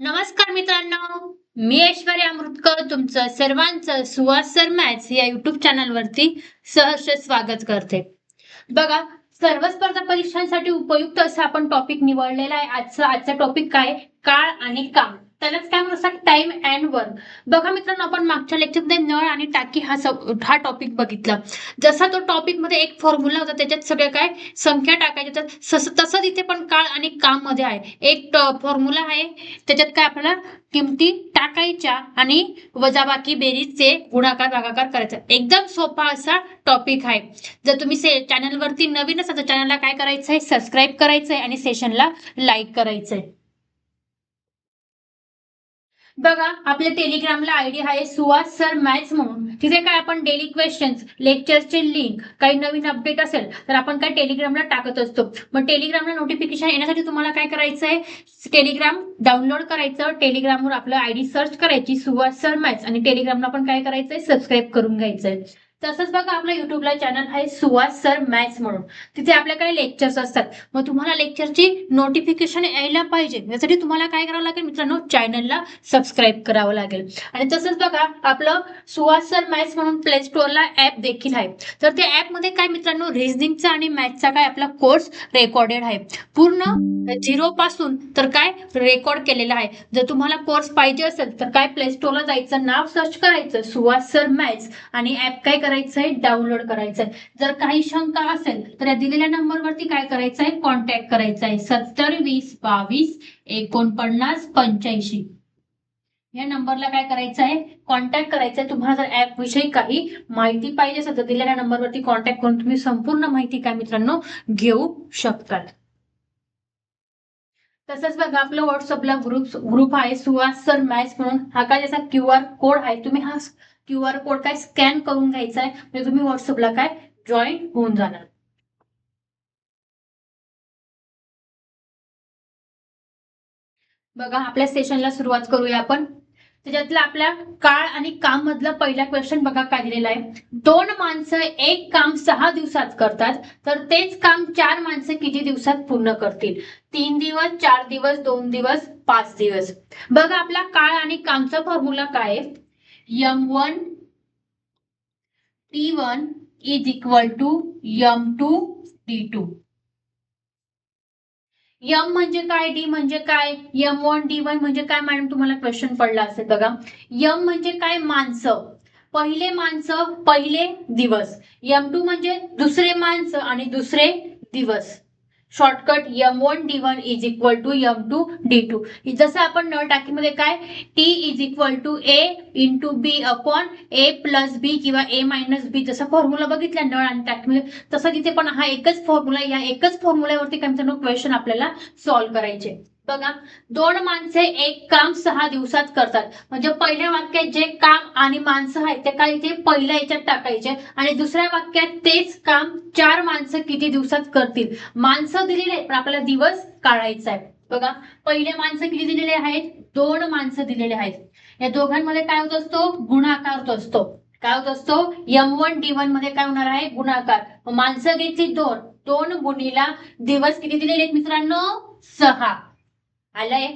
नमस्कार मित्रांनो मी ऐश्वर्या अमृतकर तुमचं सर्वांचं सुहास सर मॅथ्स या युट्यूब चॅनलवरती सहर्ष स्वागत करते. बघा सर्व स्पर्धा परीक्षांसाठी उपयुक्त असं आपण टॉपिक निवडलेला आहे. आजचा आजचा टॉपिक काय? काळ आणि काम. त्यालाच काय म्हणतात टाइम अँड वर्क बघा मित्रांनो आपण मागच्या लेक्चरमध्ये नळ आणि टाकी हा सब- हा टॉपिक बघितला. जसा तो टॉपिकमध्ये एक फॉर्म्युला होता त्याच्यात सगळ्या काय? संख्या टाकायच्या तर तसंच इथे पण काळ आणि काममध्ये आहे. एक फॉर्म्युला आहे. त्याच्यात काय आपल्याला? किमती टाकायच्या आणि वजाबाकी बेरीजचे गुणाकार भागाकार करायचा. एकदम सोपा असा टॉपिक आहे. जर तुम्ही से चॅनलवरती नवीन असाल तर चॅनलला काय करायचं आहे सबस्क्राईब करायचं आहे आणि सेशनला लाईक करायचं आहे बघा आपल्या टेलिग्रामला आयडी आहे सुहास सर मॅथ्स म्हणून. तिथे काय आपण डेली क्वेश्चन्स लेक्चरचे लिंक काही नवीन अपडेट असेल तर आपण काय टेलिग्रामला टाकत असतो. मग टेलिग्रामला नोटिफिकेशन येण्यासाठी तुम्हाला काय करायचं आहे? टेलिग्राम डाउनलोड करायचं. टेलिग्रामवर आपलं आयडी सर्च करायची सुहास सर मॅथ्स आणि टेलिग्रामला पण काय करायचंय? सबस्क्राईब करून घ्यायचंय. तसंच बघा आपलं युट्यूबला चॅनल आहे सुहास सर मॅथ्स म्हणून. तिथे आपल्या लेक्चर्स असतात. मग तुम्हाला लेक्चरची नोटिफिकेशन यायला पाहिजे. यासाठी तुम्हाला काय करावं लागेल मित्रांनो? चॅनलला सबस्क्राईब करावं लागेल. आणि तसंच बघा आपलं सुहास सर मॅथ्स म्हणून प्ले स्टोअरला ऍप देखील आहे. तर त्या ऍपमध्ये काय मित्रांनो? रिझनिंगचा आणि मॅथ्सचा काय आपला कोर्स रेकॉर्डेड आहे. पूर्ण झिरो पासून तर काय रेकॉर्ड केलेला आहे. जर तुम्हाला कोर्स पाहिजे असेल तर काय प्ले स्टोअरला जायचं नाव सर्च करायचं. सुहास सर मॅथ्स आणि ऍप काय करायचं आहे डाउनलोड करायचं आहे जर काही शंका असेल तर या दिलेल्या नंबरवरती काय करायचं आहे कॉन्टॅक्ट करायचा आहे सत्तर वीस बावीस एकोणपन्नास पंच्याऐंशी. या नंबरला काय करायचं आहे कॉन्टॅक्ट करायचं आहे तुम्हाला जर ऍप विषयी काही माहिती पाहिजे असेल तर दिलेल्या नंबरवरती कॉन्टॅक्ट करून तुम्ही संपूर्ण माहिती काय मित्रांनो घेऊ शकतात. तसंच बघा आपलं व्हॉट्सअपला ग्रुप ग्रुप आहे. सुहास सर मॅच म्हणून हा काय ज्याचा क्यू आर कोड आहे. तुम्ही हा क्यू आर कोड काय स्कॅन करून घ्यायचा आहे म्हणजे तुम्ही व्हॉट्सअपला काय जॉईन होऊन जाणार. बघा आपल्या सेशनला सुरुवात करूया आपण. त्याच्यातला आपल्या काळ आणि काम मधला पहिला क्वेश्चन बघा काय दिलेला आहे. दोन माणसं एक काम सहा दिवसात करतात तर तेच काम चार माणसं किती दिवसात पूर्ण करतील? तीन दिवस चार दिवस दोन दिवस पाच दिवस. बघा आपला काळ आणि कामचा फॉर्म्युला काय आहे? M one T one is equal to M two T two M म्हणजे काय? डी म्हणजे काय? यम वन डी वन म्हणजे काय? मॅडम तुम्हाला क्वेश्चन पडला असेल बघा. यम म्हणजे काय? माणसं. पहिले माणसं पहिले दिवस. यम टू म्हणजे दुसरे माणसं आणि दुसरे दिवस. Shortcut M one D one is equal to M two D two जसं आपण नळ टाकीमध्ये काय? T is equal to A into B upon A plus B किंवा ए मायनस बी जसा फॉर्म्युला बघितला नळ आणि टाकीमध्ये तसं तिथे पण हा एकच फॉर्म्युला या एकच फॉर्म्युल्यावरती काय क्वेश्चन आपल्याला सॉल्व्ह करायचे. बघा दोन माणसे एक काम सहा दिवसात करतात. म्हणजे पहिल्या वाक्यात जे काम आणि माणसं आहेत ते काय इथे? पहिल्या याच्यात टाकायचे. आणि दुसऱ्या वाक्यात तेच काम चार माणसं किती दिवसात करतील? माणसं दिलेली आहेत पण आपल्याला दिवस काढायचा आहे. बघा पहिले माणसं किती दिलेले आहेत? दोन माणसं दिलेले आहेत. या दोघांमध्ये काय होत असतो? गुणाकार होत असतो. काय होत असतो? यम वन डी वनमध्ये काय होणार आहे? गुणाकार. माणसं घेतली दोन. दोन गुणीला दिवस किती दिलेले आहेत मित्रांनो? सहा. आलंय.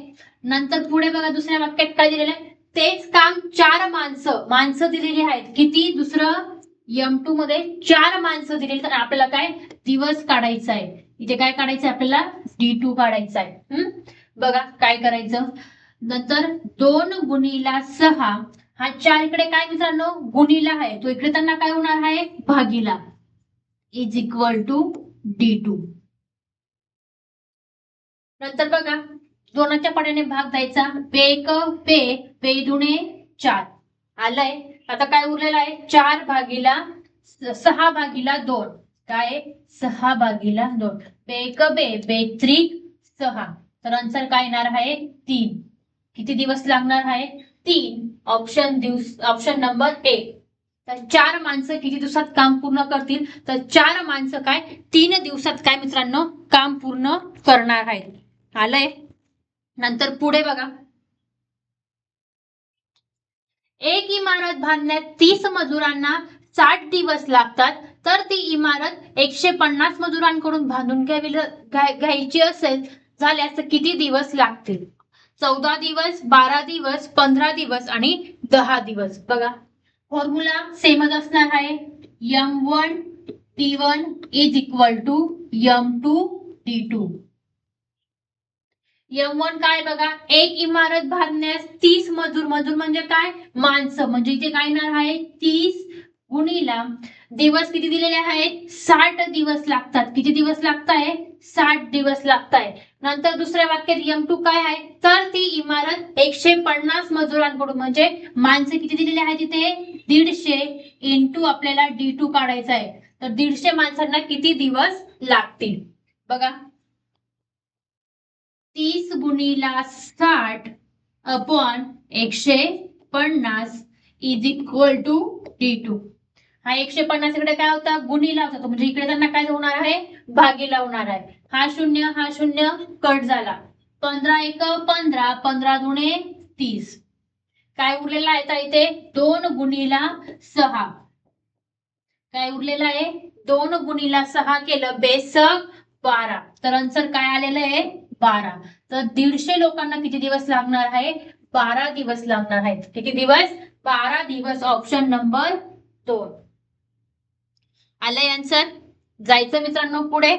नंतर पुढे बघा दुसऱ्या वाक्यात काय दिलेलं आहे? तेच काम चार माणसं माणसं दिलेली आहेत. किती? दुसरं एम टू मध्ये चार माणसं दिलेली तर आपल्याला काय? दिवस काढायचा आहे. इथे काय काढायचं आहे? आपल्याला डी टू काढायचा आहे. बघा काय करायचं? नंतर दोन गुणीला सहा. हा चार इकडे काय मित्रांनो? गुणीला आहे. तो इकडे त्यांना काय होणार आहे? भागीला. Is equal to D two नंतर बघा. दोनाच्या पाड्याने भाग द्यायचा. पेक पे पे दुणे चार. आलंय. आता काय उरलेलं आहे? चार भागीला सहा भागीला दोन. काय? सहा भागीला दोन. पेक बे बेत्रिक सहा. तर आन्सर काय येणार आहे? तीन. किती दिवस लागणार आहे? तीन. ऑप्शन दिवस ऑप्शन नंबर एक. तर चार माणसं किती दिवसात काम पूर्ण करतील? तर चार माणसं काय? तीन दिवसात काय मित्रांनो? काम पूर्ण करणार आहेत. आलंय? नंतर पुढे बघा. एक इमारत बांधण्यात तीस मजुरांना साठ दिवस लागतात तर ती इमारत एकशे पन्नास मजुरांकडून बांधून घ्यावी घ्यायची असेल झाल्यास किती दिवस लागतील? चौदा दिवस बारा दिवस पंधरा दिवस आणि दहा दिवस. बघा. फॉर्म्युला सेमच असणार आहे. M one T one is equal to M two D two M one काय बघा एक इमारत बांधण्यास तीस मजूर मजूर म्हणजे काय? माणसं. म्हणजे इथे काय येणार आहे तीस गुणीला दिवस किती दिलेले आहेत? साठ दिवस लागतात. किती दिवस लागताय? साठ दिवस लागताय. नंतर दुसऱ्या वाक्यात एम टू काय आहे? तर ती इमारत एकशे पन्नास मजुरांकडून म्हणजे माणसं किती दिलेली आहेत तिथे दीडशे इंटू आपल्याला डी टू काढायचा आहे. तर दीडशे माणसांना किती दिवस लागतील? बघा. तीस गुणीला साठ अपॉन एकशे पन्नास is equal to T two हा एकशे पन्नास इकडे काय होता? गुणीला होता. म्हणजे इकडे त्यांना काय होणार आहे? भागीला होणार आहे. हा शून्य हा शून्य कट झाला. पंधरा एक पंधरा पंधरा दुणे तीस. काय उरलेला आहे तर इथे? दोन गुणीला सहा. काय उरलेलं आहे? दोन गुणीला सहा केलं बेसक बारा. तर आन्सर काय आलेलं आहे? बारा. तर दीडशे लोकांना किती दिवस लागणार आहे? बारा दिवस लागणार आहेत. किती दिवस? बारा दिवस. ऑप्शन नंबर दोन. आलंय आन्सर जायचं मित्रांनो पुढे?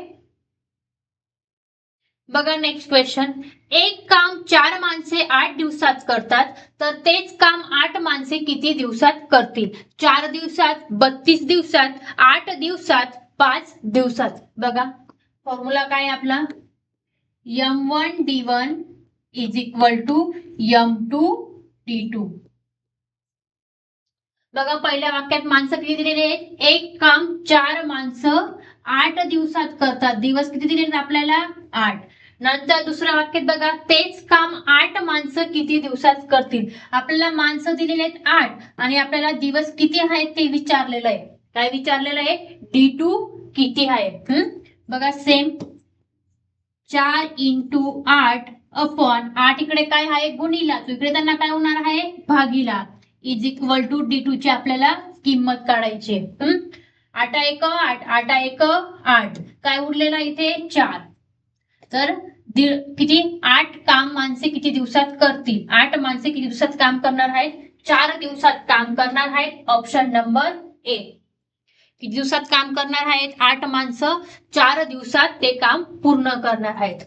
बघा नेक्स्ट क्वेश्चन एक काम चार माणसे आठ दिवसात करतात तर तेच काम आठ माणसे किती दिवसात करतील? चार दिवसात बत्तीस दिवसात आठ दिवसात पाच दिवसात. बघा. फॉर्म्युला काय आपला? M one D one is equal to M two D two बघा पहिल्या वाक्यात माणसं किती दिलेली आहेत? एक काम चार माणसं आठ दिवसात करतात. दिवस किती दिलेले आहेत आपल्याला? आठ. नंतर दुसऱ्या वाक्यात बघा तेच काम आठ माणसं किती दिवसात करतील? आपल्याला माणसं दिलेली आहेत आठ. आणि आपल्याला दिवस किती आहेत ते विचारलेलं आहे. काय विचारलेलं आहे? डी टू किती आहे हम्म? बघा सेम चार इंटू आठ अपॉन आठ इकडे काय आहे? गुणीला. इकडे त्यांना काय होणार आहे? भागीला. Is equal to D two ची आपल्याला किंमत काढायची आहे. आठा एक आठ. आठा एक आठ. काय उरलेला इथे? चार. तर किती? आठ काम माणसे किती दिवसात करतील? आठ माणसे किती दिवसात काम करणार आहेत? चार दिवसात काम करणार आहेत. ऑप्शन नंबर ए किती दिवसात काम करणार आहेत? आठ माणसं चार दिवसात ते काम पूर्ण करणार आहेत.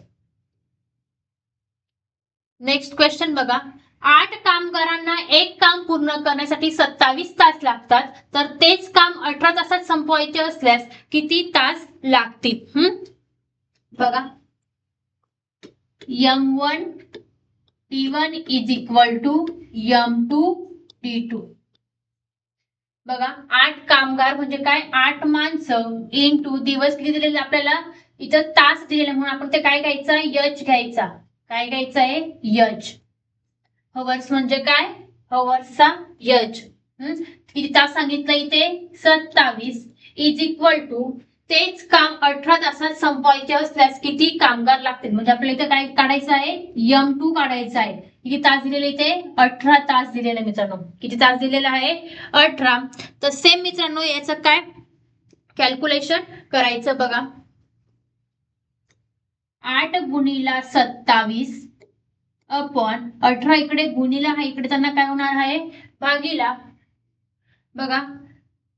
नेक्स्ट क्वेश्चन बघा. आठ कामगारांना एक काम पूर्ण करण्यासाठी सत्तावीस तास लागतात. तर तेच काम अठरा तासात संपवायचे असल्यास किती तास लागतील? हम्म बघा. M one T one is equal to M two T two बघा आठ कामगार म्हणजे काय? आठ माणसं इन टू दिवस किती दिलेले आपल्याला इथं तास दिलेले. म्हणून आपण ते काय घ्यायचा? यच घ्यायचा. काय घ्यायचं आहे? यच हवर्स म्हणजे काय? हवर्सचा यच हम्म? किती तास सांगितलं इथे? सत्तावीस. इज इक्वल टू तेच काम अठरा तासात संपवायचे असल्यास किती कामगार लागतील? म्हणजे आपल्याला इथे काय काढायचं आहे? यम टू काढायचं आहे. किती तास दिलेले इथे? अठरा तास दिलेले मित्रांनो. किती तास दिलेला आहे? अठरा. तर सेम मित्रांनो याचं काय कॅल्क्युलेशन करायचं बघा. आठ गुणीला सत्तावीस अपॉन अठरा इकडे गुणीला आहे इकडे त्यांना काय होणार आहे? भागीला. बघा.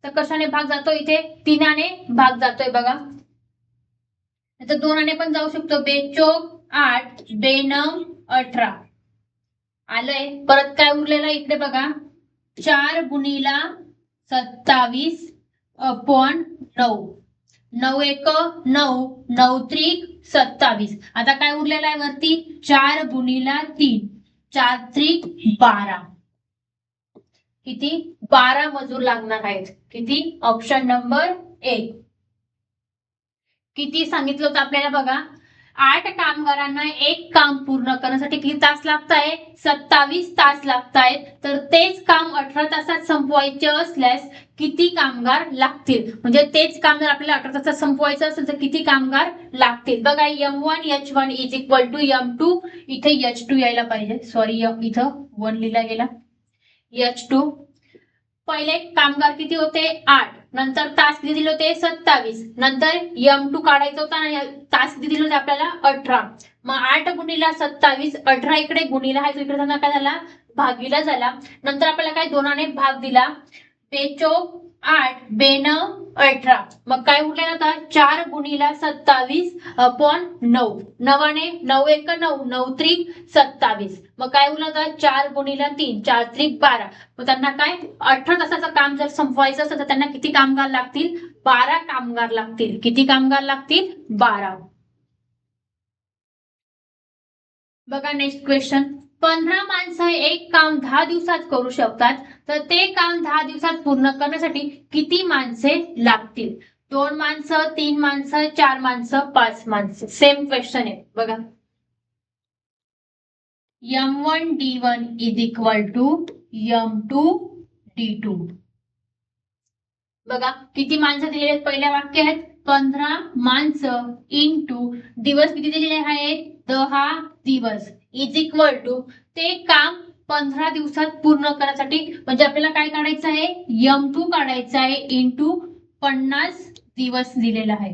तर कशाने भाग जातो इथे? तीनाने भाग जातोय बघा. तर दोनाने पण जाऊ शकतो. बेचोक आठ बेनम अठरा. आलंय. परत काय उरलेलं इकडे बघा. चार गुणीला सत्तावीस अपॉन नऊ. नऊ एक नऊ. नऊ त्रिक सत्तावीस. आता काय उरलेलं आहे वरती? चार गुणीला तीन. चार त्रिक बारा. किती? बारा मजूर लागणार आहेत. किती? ऑप्शन नंबर एक. किती सांगितलं होतं आपल्याला बघा? आठ कामगारांना एक काम पूर्ण करण्यासाठी किती तास लागत आहे सत्तावीस तास लागत आहेत तर तेच काम अठरा तासात संपवायचे असल्यास किती कामगार लागतील? म्हणजे तेच काम जर आपल्याला अठरा तासात संपवायचं असेल तर किती कामगार लागतील? बघा M one H one is equal to M two इथे एच टू यायला पाहिजे. सॉरी इथं वन लिहिला गेला. एच टू पहिले कामगार किती होते? आठ. नंतर तास किती दिले होते? सत्तावीस. नंतर यम टू काढायचा होता आणि तास किती दिले होते आपल्याला? अठरा. मग आठ गुणीला सत्तावीस अठरा इकडे गुणीला आहे तो इकडे जाणार काय झाला? भागीला झाला. नंतर आपल्याला काय दोनाने भाग दिला? बेचोक आठ बेन अठरा. मग काय उरले आता? चार गुणीला सत्तावीस अपॉन नऊ. नवाने नऊ एक नऊ नऊ त्रिक सत्तावीस. मग काय उरलं आता? चार गुणीला तीन चार त्रिक बारा. मग त्यांना काय? अठरा तासाचं काम जर संपवायचं असेल तर त्यांना किती कामगार लागतील? बारा कामगार लागतील. किती कामगार लागतील? बारा. बघा नेक्स्ट क्वेश्चन पंधरा माणसं एक काम दहा दिवसात करू शकतात. तर ते काम दहा दिवसात पूर्ण करण्यासाठी किती माणसे लागतील? दोन माणसं तीन माणसं चार माणसं पाच माणसं? सेम क्वेश्चन आहे. बघा. M one D one is equal to M two D two बघा किती माणसं दिलेले आहेत? पहिल्या वाक्य आहेत पंधरा माणसं इन टू दिवस किती दिलेले आहेत? दहा दिवस. इज इक्वल टू ते काम पंधरा दिवसात पूर्ण करण्यासाठी म्हणजे आपल्याला काय काढायचं आहे? यम टू काढायचं आहे इंटू पन्नास दिवस दिलेला आहे.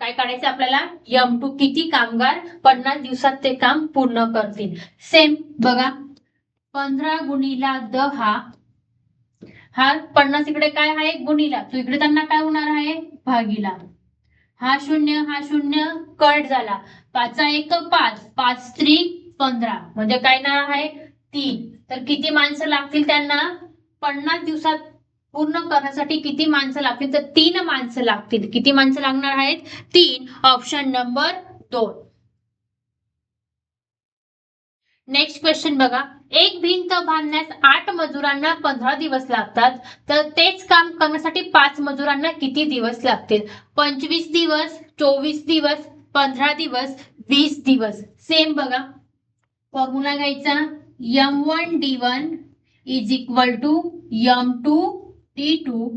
काय काढायचं आपल्याला? यम टू किती कामगार पन्नास दिवसात ते काम पूर्ण करतील. सेम बघा. पंधरा गुणीला दहा हा पन्नास इकडे काय आहे? गुणीला. तो इकडे त्यांना काय होणार आहे? भागीला. हा शून्य हा शून्य कट झाला. पाचा एक पाच. पाच त्री पंधरा. म्हणजे काय ना आहे? तीन. तर किती माणसं लागतील त्यांना? पन्नास दिवसात पूर्ण करण्यासाठी किती माणसं लागतील? तर तीन माणसं लागतील. किती माणसं लागणार आहेत? तीन. ऑप्शन नंबर दोन. नेक्स्ट क्वेश्चन बघा. एक भिंत बांधण्यास आठ मजुरांना पंधरा दिवस लागतात. तर तेच काम करण्यासाठी पाच मजुरांना किती दिवस लागतील? पंचवीस दिवस चोवीस दिवस पंधरा दिवस वीस दिवस. सेम बघा. फॉर्म्युला घ्यायचा. M one D one is equal to M two D two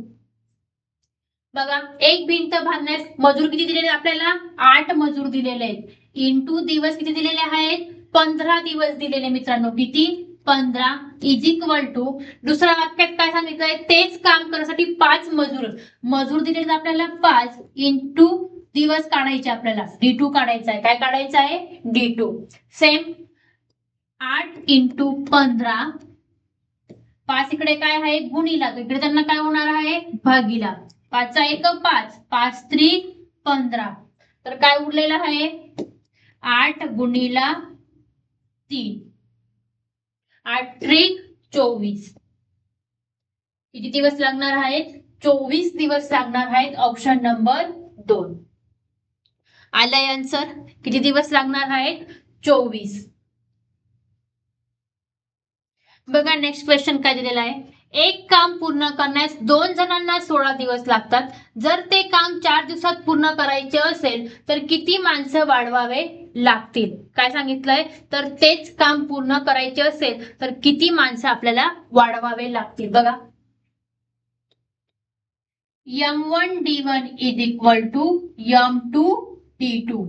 बघा एक भिंत बांधण्यास मजूर किती दिलेले आपल्याला? आठ मजूर दिलेले आहेत. इंटू दिवस किती दिलेले आहेत? पंधरा दिवस दिलेले मित्रांनो. किती? पंधरा. इज इक्वल टू दुसऱ्या वाक्यात काय सांगितलंय? तेच काम करण्यासाठी पाच मजूर. मजूर दिलेले आपल्याला पाच. इंटू दिवस काढायचे आपल्याला. डी टू काढायचा आहे. काय काढायचं आहे? डी टू सेम आठ इंटू पंधरा. पाच इकडे काय आहे? गुणीला. इकडे त्यांना काय होणार आहे? भागीला. पाचचा एक पाच. पाच त्री पंधरा. तर काय उरलेलं आहे? आठ गुणीला तीन. आठ त्रिक चोवीस. किती दिवस लागणार आहेत? चोवीस दिवस लागणार आहेत. ऑप्शन नंबर दोन. आलाय आन्सर किती दिवस लागणार आहे चोवीस. बघा नेक्स्ट क्वेश्चन काय दिलेला आहे? एक काम पूर्ण करण्यास दोन जणांना सोळा दिवस लागतात. जर ते काम चार दिवसात पूर्ण करायचे असेल तर किती माणसं वाढवावे लागतील? काय सांगितलंय? तर तेच काम पूर्ण करायचे असेल तर किती माणसं आपल्याला वाढवावे लागतील? बघा. M one D one is equal to M two D two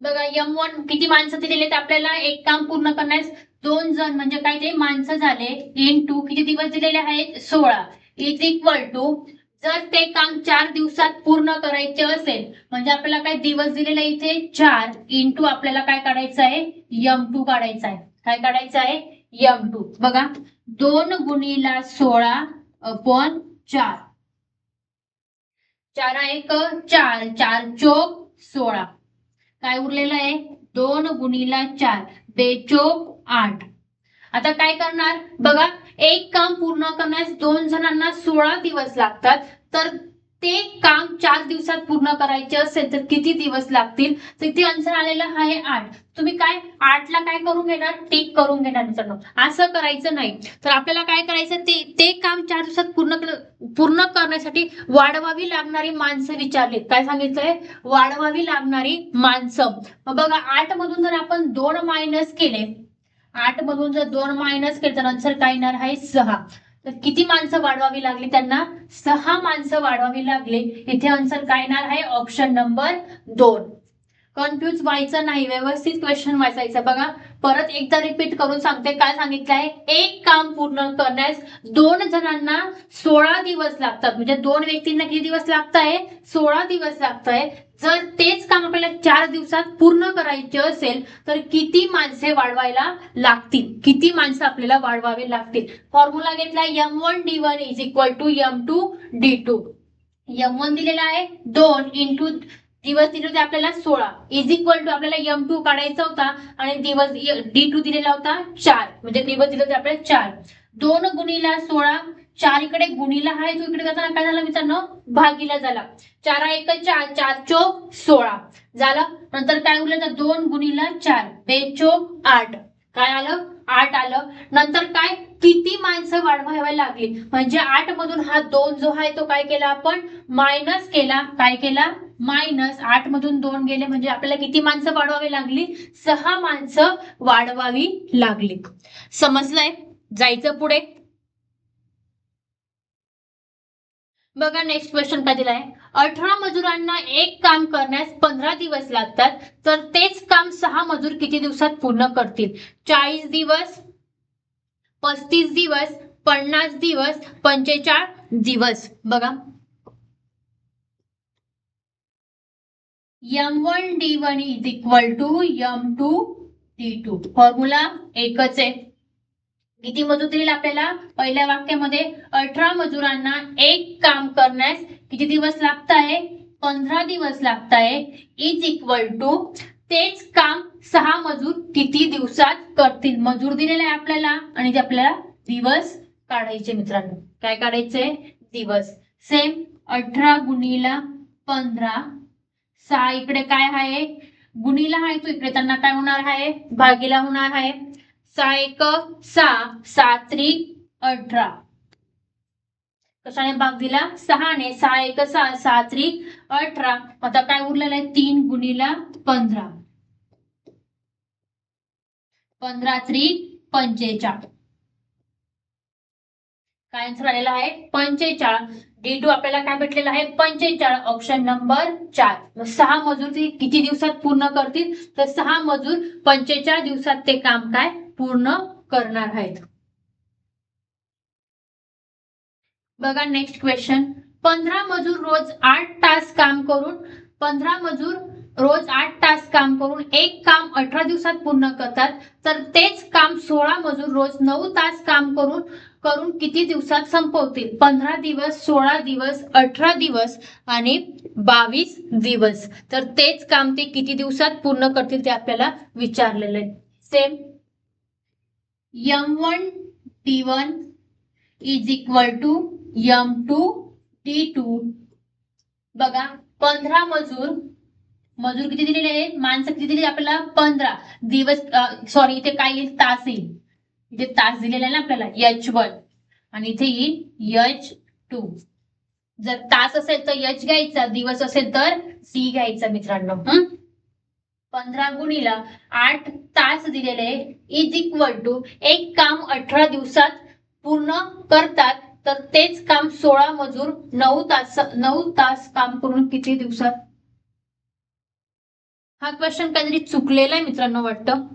बघा यम वन किती माणसं दिलेले तर आपल्याला एक काम पूर्ण करण्यास दोन जण म्हणजे काय ते? माणसं झाले. इन टू किती दिवस दिलेले आहेत? सोळा. इज इक्वल टू जर ते काम चार दिवसात पूर्ण करायचे असेल म्हणजे आपल्याला काय दिवस दिलेले इथे? चार. इंटू आपल्याला काय काढायचं आहे? यम टू काढायचं आहे. काय काढायचं आहे? यम टू बघा दोन गुणीला सोळा अपॉन चार. चार एक चार चार चोक सोळा. काय उरलेलं आहे? दोन गुणीला चार. बेचोक आठ. आता काय करणार? बघा एक काम पूर्ण करण्यास दोन जणांना सोळा दिवस लागतात. तर ते काम चार दिवसात पूर्ण करायचे असेल तर किती दिवस लागतील? तर इथे आन्सर आलेलं आहे आठ. तुम्ही काय? आठला काय करून घेणार? टिक करून घेणार मित्रांनो. असं करायचं नाही. तर आपल्याला काय करायचं? ते ते काम चार दिवसात पूर्ण कर- पूर्ण करण्यासाठी वाढवावी लागणारी माणसं विचारलीत काय सांगितलंय? वाढवावी लागणारी माणसं. बघा आठ मधून जर आपण दोन मायनस केले आठ मधून जर दोन मायनस केले तर आन्सर काय येणार आहे? सहा. तर किती माणसं वाढवावी लागली त्यांना? सहा माणसं वाढवावी लागली. इथे आन्सर काय येणार आहे? ऑप्शन नंबर दोन. कन्फ्युज व्हायचं नाही व्यवस्थित क्वेश्चन वाचायचं. बघा परत एकदा रिपीट करून सांगते काय सांगितलं आहे? एक काम पूर्ण करण्यास दोन जणांना सोळा दिवस लागतात. म्हणजे दोन व्यक्तींना किती दिवस लागत आहे सोळा दिवस लागत आहे जर तेच काम आपल्याला चार दिवसात पूर्ण करायचे असेल तर किती माणसे वाढवायला लागतील? किती माणसं आपल्याला वाढवावे लागतील? फॉर्म्युला घेतला M one D one is equal to M two D two M one दिलेला आहे दोन इंटू दिवस दिले होते आपल्याला सोळा. इज इक्वल टू आपल्याला एम टू काढायचा होता आणि दिवस डी टू दिलेला होता चार. म्हणजे दिवस दिले होते आपल्याला चार. दोन गुणीला सोळा चार इकडे गुणीला आहे तो इकडे जाताना काय झाला मित्रांनो? भागीला झाला. चार एक चार चार चोक सोळा. झालं? नंतर काय उरलं तर दोन गुणीला चार. बेचोक आठ. काय आलं? आठ आलं. नंतर काय? किती माणसं वाढवायला लागली. म्हणजे आठ मधून हा दोन जो आहे तो काय केला आपण? मायनस केला. काय केला? मायनस आठ मधून दोन गेले म्हणजे आपल्याला किती माणसं वाढवावी लागली? सहा माणसं वाढवावी लागली. समजलंय? जायचं पुढे? बघा नेक्स्ट क्वेश्चन काय दिलाय? अठरा मजुरांना एक काम करण्यास पंधरा दिवस लागतात तर तेच काम सहा मजूर किती दिवसात पूर्ण करतील? चाळीस दिवस पस्तीस दिवस पन्नास दिवस पंचेचाळ दिवस. बघा. M one D one is equal to M two D two formula एकच आहे. किती मजूर दिलेला आपल्याला? पहिल्या वाक्यामध्ये अठरा मजुरांना एक काम करण्यास किती दिवस लागत आहे? पंधरा दिवस लागत आहे. इज इक्वल टू तेच काम सहा मजूर किती दिवसात करतील? मजूर दिलेला आहे आपल्याला आणि ते आपल्याला दिवस काढायचे मित्रांनो. काय काढायचे? दिवस. सेम अठरा गुणीला पंधरा सहा इकडे काय आहे? गुणीला आहे तो इकडे. त्यांना काय होणार आहे? भागीला होणार आहे. सहा एक सहा सात त्रिक अठरा. कशाने भाग दिला? सहाने. सहा एक सहा सहा त्रिक अठरा. आता काय उरलेलं आहे? तीन गुणीला पंधरा. पंधरा त्रिक पंचेचाळ काय आन्सर आलेला आहे? पंचेचाळीस डी टू आपल्याला काय भेटलेलं आहे? पंचेचाळीस ऑप्शन नंबर चार. सहा मजूर ते किती दिवसात पूर्ण करतील? तर सहा मजूर पंचेचाळीस दिवसात ते काम काय? पूर्ण करणार आहेत. बघा नेक्स्ट क्वेश्चन पंधरा मजूर रोज आठ तास काम करून पंधरा मजूर रोज आठ तास काम करून एक काम अठरा दिवसात पूर्ण करतात तर तेच काम सोळा मजूर रोज नऊ तास काम करून करून किती दिवसात संपवतील? पंधरा दिवस सोळा दिवस अठरा दिवस आणि बावीस दिवस. तर तेच काम ते किती दिवसात पूर्ण करतील ते आपल्याला विचारलेलं आहे. Same M one T one is equal to M two T two बघा पंधरा मजूर मजूर किती दिलेले आहेत? माणसं किती दिली आपल्याला? पंधरा. दिवस सॉरी इथे काय येईल? तास येईल. इथे तास दिलेला आहे ना आपल्याला एच वन आणि इथे येईल एच टू जर तास असेल तर एच घ्यायचा दिवस असेल तर सी घ्यायचा मित्रांनो. पंधरा गुणीला आठ तास दिलेले इज इक्वल टू एक काम अठरा दिवसात पूर्ण करतात तर तेच काम सोळा मजूर नऊ तास नऊ तास काम करून किती दिवसात? हा क्वेश्चन काहीतरी चुकलेला आहे मित्रांनो वाटतं.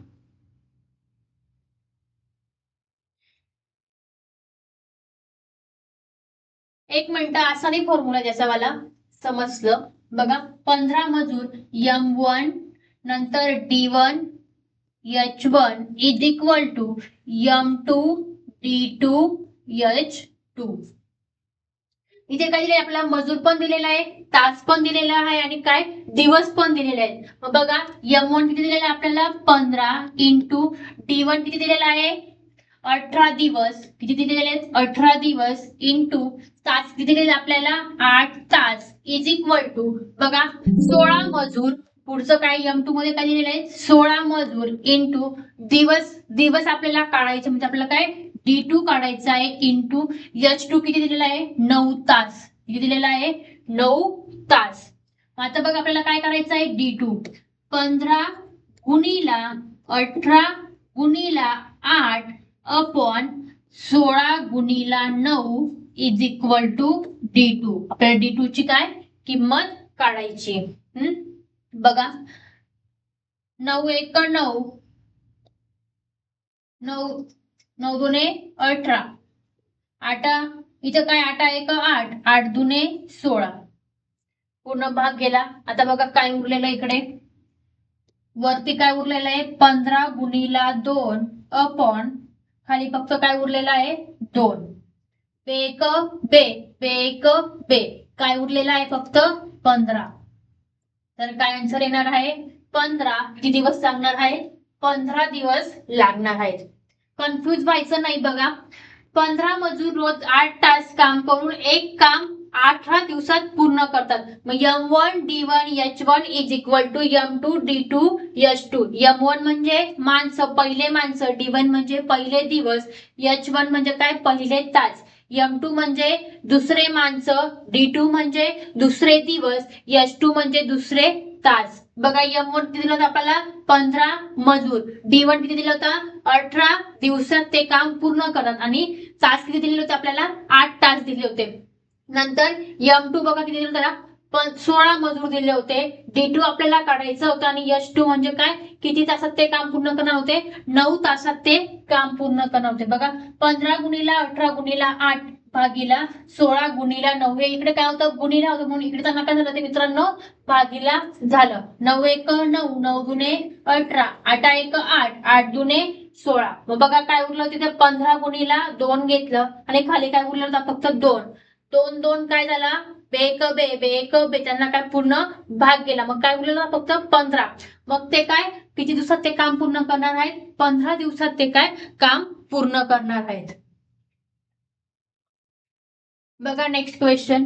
एक मिनिट असा नाही फॉर्म्युला ज्याचा मला समजलं. बघा पंधरा मजूर यम वन नंतर D one H one is equal to M two D two H two इथे काय दिले आपल्याला मजूर पण दिलेला आहे तास पण दिलेला आहे आणि काय? दिवस पण दिलेले आहेत. मग बघा यम वन किती दिलेला आहे आपल्याला? पंधरा इंटू डी वन किती दिलेला आहे? अठरा दिवस. किती दिलेले आहेत? अठरा दिवस इंटू तास. किती दिलेले आपल्याला आठ तास. इज इक्वल टू बघा सोळा मजूर. पुढचं काय? एम टू मध्ये काय दिलेलं आहे? सोळा मजूर इंटू दिवस दिवस आपल्याला काढायचे. म्हणजे आपल्याला काय? डी टू काढायचं आहे इंटू एच टू किती दिलेला आहे? नऊ तास. किती दिलेला आहे? नऊ तास. आता बघ आपल्याला काय करायचं आहे? डी टू पंधरा गुणीला अठरा गुणीला आठ अपॉन सोळा गुणीला नऊ is equal to D two आपल्याला डी टू ची काय? किंमत काढायची. हम्म? बघा. नऊ एक नऊ. नऊ नऊ दुने अठरा. आठ इथं काय आठ एक आठ आठ दुने सोळा. पूर्ण भाग गेला. आता बघा काय उरलेलं इकडे. वरती काय उरलेलं आहे? पंधरा गुणीला दोन अपॉन. खाली फक्त काय उरलेलं आहे? दोन. बेक बे बेक बे. काय उरलेलं आहे फक्त? पंधरा. तर काय आन्सर येणार आहे? पंधरा. किती दिवस लागणार आहे? पंधरा दिवस लागणार आहेत. कन्फ्युज व्हायचं नाही बघा. पंधरा मजूर रोज आठ तास काम करून एक काम अठरा दिवसात पूर्ण करतात. मग M one D one H one is equal to M two D two H two M one म्हणजे माणसं पहिले माणसं. डी वन म्हणजे पहिले दिवस. एच वन म्हणजे काय? पहिले तास. यम टू म्हणजे दुसरे माणसं डी टू म्हणजे दुसरे दिवस यश टू म्हणजे दुसरे तास. बघा यम वन किती दिलं होतं आपल्याला? पंधरा मजूर. डी वन किती दिलं होतं? अठरा दिवसात ते काम पूर्ण करतात. आणि तास किती दिलेले होते आपल्याला? आठ तास दिले होते. नंतर यम टू बघा किती दिलं होतं? पण सोळा मजूर दिले होते. डी टू आपल्याला काढायचं होतं आणि यश टू म्हणजे काय? किती तासात ते काम पूर्ण करणार होते? नऊ तासात ते काम पूर्ण करणार होते. बघा पंधरा गुणीला अठरा गुणीला आठ भागीला सोळा गुणीला नऊ. हे इकडे काय होतं? गुणीला होतं म्हणून इकडे त्यांना काय झालं ते मित्रांनो. भागीला झालं. नऊ एक नऊ नऊ गुणे अठरा. आठा एक आठ आठ दुने सोळा. मग बघा काय उरलं तिथे? पंधरा गुणीला दोन घेतलं. आणि खाली काय उरलं होतं? फक्त दोन. दोन दोन काय झाला? बेक बे बेक बे त्यांना काय पूर्ण भाग गेला. मग काय उरलेलं फक्त पंधरा. मग ते काय? किती दिवसात ते काम पूर्ण करणार आहेत? पंधरा दिवसात ते काय? काम पूर्ण करणार आहेत. बघा नेक्स्ट क्वेश्चन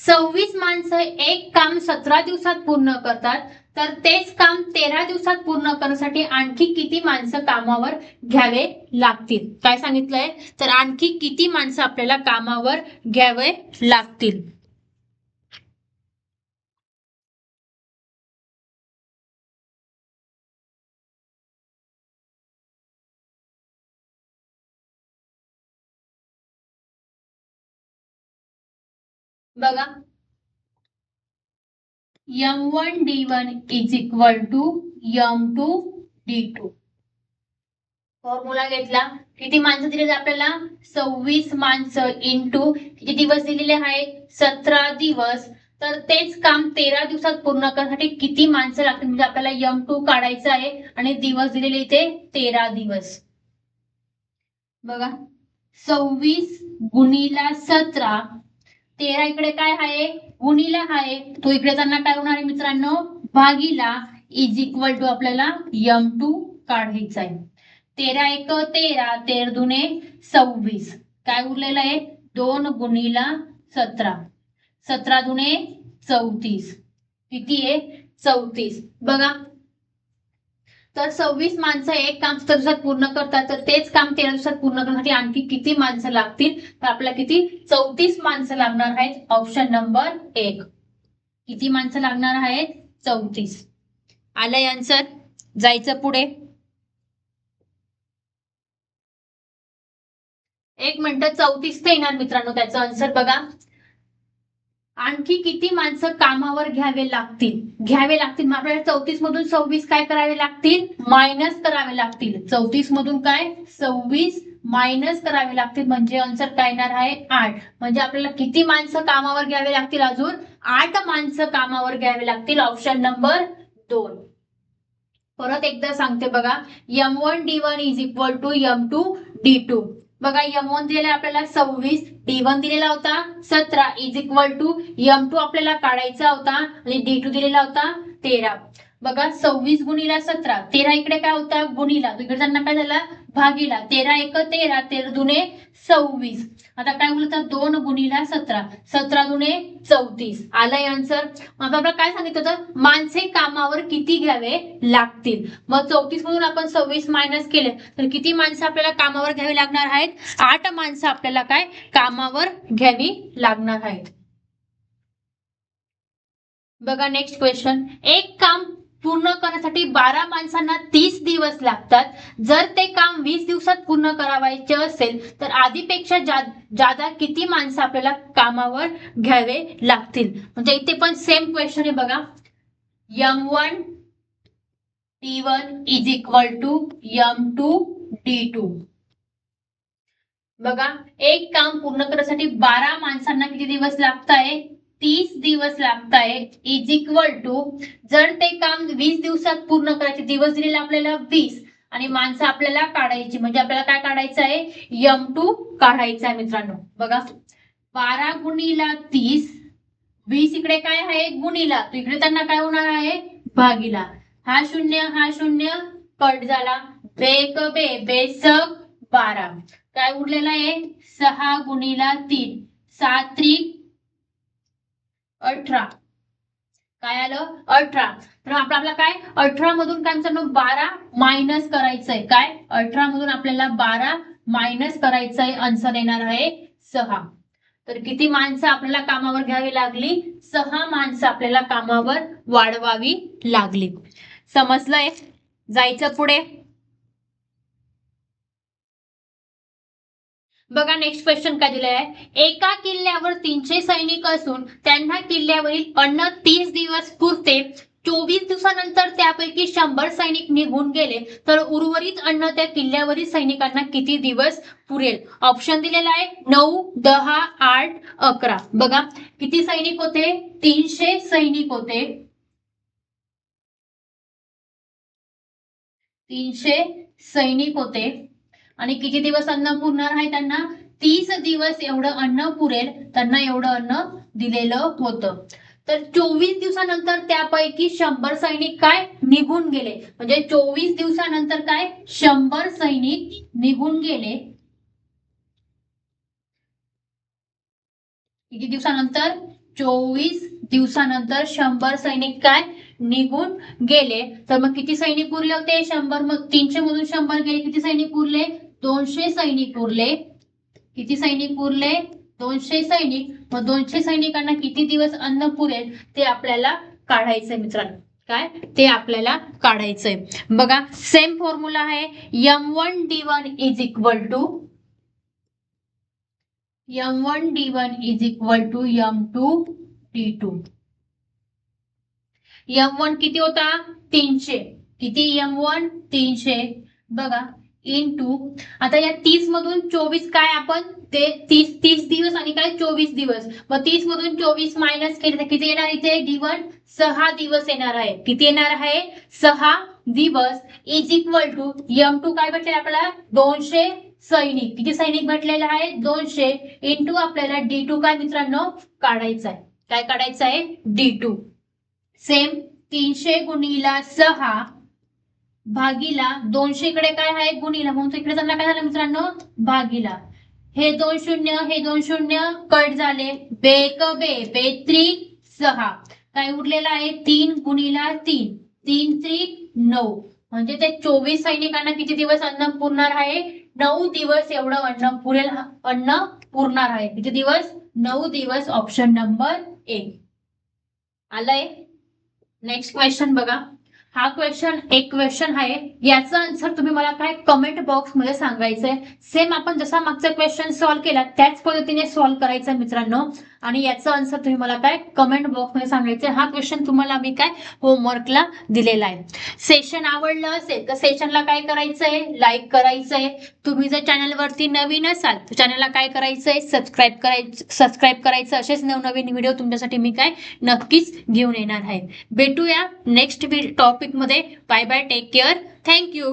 सव्वीस माणसं एक काम सतरा दिवसात पूर्ण करतात. तर तेच काम तेरा दिवसात पूर्ण करण्यासाठी आणखी किती माणसं कामावर घ्यावे लागतील? काय सांगितलंय? तर आणखी किती माणसं आपल्याला कामावर घ्यावे लागतील? बघा. M one D one is equal to M two D two formula घेतला. किती माणसं दिलेली आपल्याला? सव्वीस माणसं इंटू किती दिवस दिलेले आहेत? सतरा दिवस. तर तेच काम तेरा दिवसात पूर्ण करण्यासाठी किती माणसं लागतील? म्हणजे आपल्याला यम टू काढायचं आहे आणि दिवस दिलेले इथे तेरा दिवस. बघा. सव्वीस गुणीला सतरा तेरा इकडे काय आहे गुणीला आहे तो इकडे त्यांना काय होणार आहे मित्रांनो? भागीला इज इक्वल टू आपल्याला यम टू काढायचा आहे. तेरा एक तेरा तेर दुने सव्वीस. काय उरलेलं आहे? दोन गुणीला सतरा. सतरा दुने चौतीस. किती आहे? चौतीस. बघा तर सव्वीस माणसं एक काम सतरा दिवसात पूर्ण करतात तर तेच काम तेरा दिवसात पूर्ण करण्यासाठी आणखी किती माणसं लागतील? तर आपल्याला किती? चौतीस माणसं लागणार आहेत. ऑप्शन नंबर एक. किती माणसं लागणार आहेत? चौतीस. आलंय आन्सर जायचं पुढे. एक मिनिट चौतीस ते येणार मित्रांनो त्याचं आन्सर बघा. आणखी किती माणसं कामावर घ्यावे लागतील? घ्यावे लागतील. आपल्याला चौतीस मधून सव्वीस काय करावे लागतील? मायनस करावे लागतील. चौतीस मधून काय? सव्वीस मायनस करावे लागतील. म्हणजे आन्सर काय येणार आहे? आठ. म्हणजे आपल्याला किती माणसं कामावर घ्यावे लागतील अजून? आठ माणसं कामावर घ्यावे लागतील. ऑप्शन नंबर दोन. परत एकदा सांगते बघा. M one D one is equal to M two D two बघा यम वन दिलेला आपल्याला सव्वीस डी वन दिलेला होता सतरा is equal to M two आपल्याला काढायचा होता आणि डी टू दिलेला होता तेरा. बघा सव्वीस गुणीला सतरा. तेरा इकडे काय होता? गुणीला. इकडे त्यांना काय झाला? भागीला तेरा एक तेरा तेरा दुने सव्वीस. आता काय बोलतात? दोन गुणीला सतरा. सतरा दुने चौतीस. आलाय आन्सर मग आपण काय सांगितलं होतं? माणसे कामावर किती घ्यावे लागतील? मग चौतीस मधून आपण सव्वीस मायनस केले तर किती माणसं आपल्याला कामावर घ्यावी लागणार आहेत? आठ माणसं आपल्याला काय? कामावर घ्यावी लागणार आहेत. बघा नेक्स्ट क्वेश्चन एक काम पूर्ण करण्यासाठी बारा माणसांना तीस दिवस लागतात. जर ते काम वीस दिवसात पूर्ण करावायचे असेल तर आधीपेक्षा जादा किती माणसं आपल्याला कामावर घ्यावे लागतील? म्हणजे इथे पण सेम क्वेश्चन आहे बघा. M one T one is equal to M two D two बघा एक काम पूर्ण करण्यासाठी बारा माणसांना किती दिवस लागत आहे तीस दिवस लागताय. इज इक्वल टू जर ते काम वीस दिवसात पूर्ण करायचे दिवस दिलेले आपल्याला वीस आणि माणसं आपल्याला काढायची म्हणजे आपल्याला काय काढायचं आहे? यम टू काढायचं आहे मित्रांनो. बघा बारा गुणीला तीस वीस इकडे काय आहे? गुणीला. तर इकडे त्यांना काय होणार आहे? भागीला. हा शून्य हा शून्य कट झाला. बेक बे बेसक बारा. काय उरलेला आहे? सहा गुणीला तीन. सात त्रिक अठरा. काय आलं? अठरा. तर आपलं आपला काय? अठरा मधून काय मित्रांनो बारा मायनस करायचंय. काय? अठरा मधून आपल्याला बारा मायनस करायचंय. आन्सर येणार आहे सहा. तर किती माणसं आपल्याला कामावर घ्यावी लागली? सहा माणसं आपल्याला कामावर वाढवावी लागली. समजलंय? जायचं पुढे. बघा नेक्स्ट क्वेश्चन काय दिलेलं आहे एका किल्ल्यावर तीनशे सैनिक असून त्यांना किल्ल्यावरील अन्न तीस दिवस पुरते. चोवीस दिवसानंतर त्यापैकी शंभर सैनिक निघून गेले. तर उर्वरित अन्न त्या किल्ल्यावरील सैनिकांना किती दिवस पुरेल? ऑप्शन दिलेला आहे नऊ दहा आठ अकरा. बघा किती सैनिक होते? तीनशे सैनिक होते. तीनशे सैनिक होते. आणि किती दिवस अन्न पुरणार आहे त्यांना? तीस दिवस एवढं अन्न पुरेल त्यांना एवढं अन्न दिलेलं होतं. तर चोवीस दिवसानंतर त्यापैकी शंभर सैनिक काय? निघून गेले. म्हणजे चोवीस दिवसानंतर काय? शंभर सैनिक निघून गेले. किती दिवसानंतर? चोवीस दिवसानंतर शंभर सैनिक काय? निघून गेले. तर मग किती सैनिक उरले होते? शंभर मग तीनशे मधून शंभर गेले. किती सैनिक उरले? दोनशे सैनिक उरले. किती सैनिक उरले? दोनशे सैनिक. मग दोनशे सैनिकांना किती दिवस अन्न पुरेल ते आपल्याला काढायचंय मित्रांनो. काय? ते आपल्याला काढायचंय. बघा सेम फॉर्म्युला आहे. M one D one is equal to M one D one is equal to M two D two M one किती होता? तीनशे. किती यम वन तीनशे. बघा इन टू आता या तीस मधून चोवीस काय आपण? ते तीस तीस दिवस आणि काय? चोवीस दिवस. मग तीस मधून चोवीस मायनस केले तर किती येणार इथे? डी वन सहा दिवस येणार आहे. किती येणार आहे? सहा दिवस. Is equal to M two काय भेटले आपल्याला? दोनशे सैनिक. किती सैनिक भेटलेला आहे? दोनशे इंटू आपल्याला डी टू काय मित्रांनो? काढायचं आहे. काय काढायचं आहे? डी टू सेम तीनशे गुणीला सहा भागीला दोनशे इकडे काय आहे? गुणीला. म्हणून इकडे त्यांना काय झालं मित्रांनो? भागीला. हे दोन शून्य हे दोन शून्य कट झाले. बेक बे बे त्रिक सहा. काय उरलेलं आहे? तीन गुणीला तीन. तीन त्रिक नऊ. म्हणजे ते चोवीस सैनिकांना किती दिवस अन्न पुरणार आहे? नऊ दिवस एवढं अन्न पुरेल अन्न पुरणार आहे. किती दिवस? नऊ दिवस ऑप्शन नंबर एक. आलंय? नेक्स्ट क्वेश्चन बघा. हा क्वेश्चन एक क्वेश्चन आहे. याचा आन्सर तुम्ही मला काय कमेंट बॉक्समध्ये सांगायचंय? सेम आपण जसा मागचा क्वेश्चन सॉल्व्ह केला त्याच पद्धतीने सॉल्व्ह करायचा मित्रांनो. आणि याचा आन्सर तुम्ही मला काय कमेंट बॉक्समध्ये सांगायचंय हा क्वेश्चन तुम्हाला मी काय होमवर्कला दिलेला आहे. सेशन आवडलं असेल तर सेशनला काय करायचंय लाईक करायचंय तुम्ही जर चॅनलवरती नवीन असाल तर चॅनलला काय करायचंय सबस्क्राईब करायचं सबस्क्राईब करायचं असेच नवनवीन व्हिडिओ तुमच्यासाठी मी काय नक्कीच घेऊन येणार आहे. भेटूया next टॉपिकमध्ये bye bye take care thank you